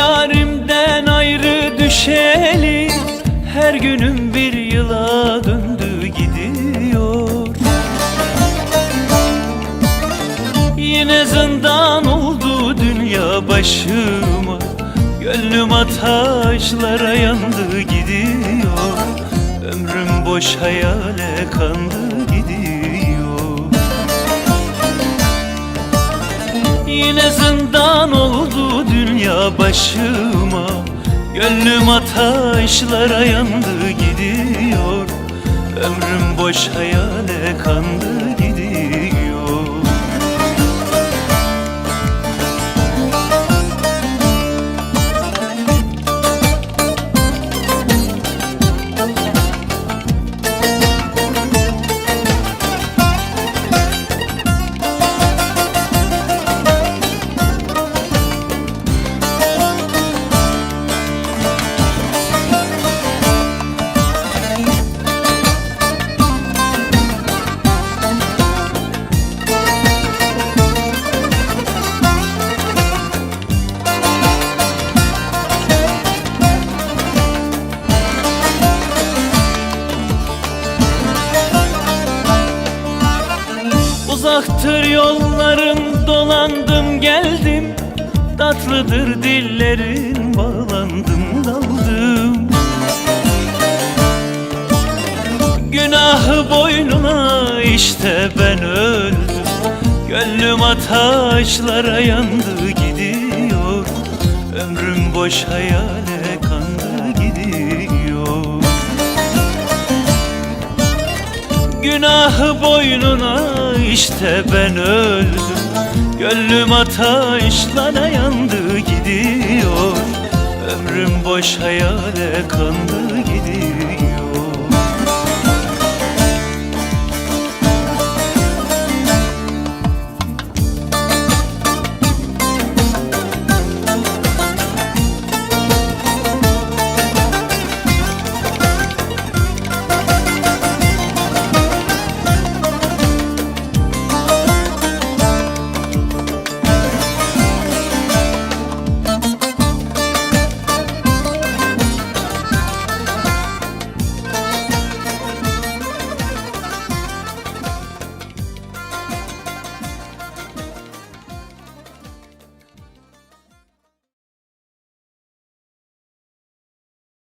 Yarimden ayrı düşeli Her günüm bir yıla döndü gidiyor. Yine zindan oldu dünya başıma. Gönlüm ataşlara yandı gidiyor. Ömrüm boş hayale kandı gidiyor. Yine zindan oldu dünya başıma. Gönlüm ataşlara yandı gidiyor. Ömrüm boş hayale kandı Uzaktır yolların dolandım geldim. Tatlıdır dillerin bağlandım daldım. Günahı boynuna işte ben öldüm. Gönlüm ataşlara yandı gidiyor. Ömrüm boş hayale Günahı boynuna işte ben öldüm. Gönlüm ataşlara yandı gidiyor. Ömrüm boş hayale kandı gidiyor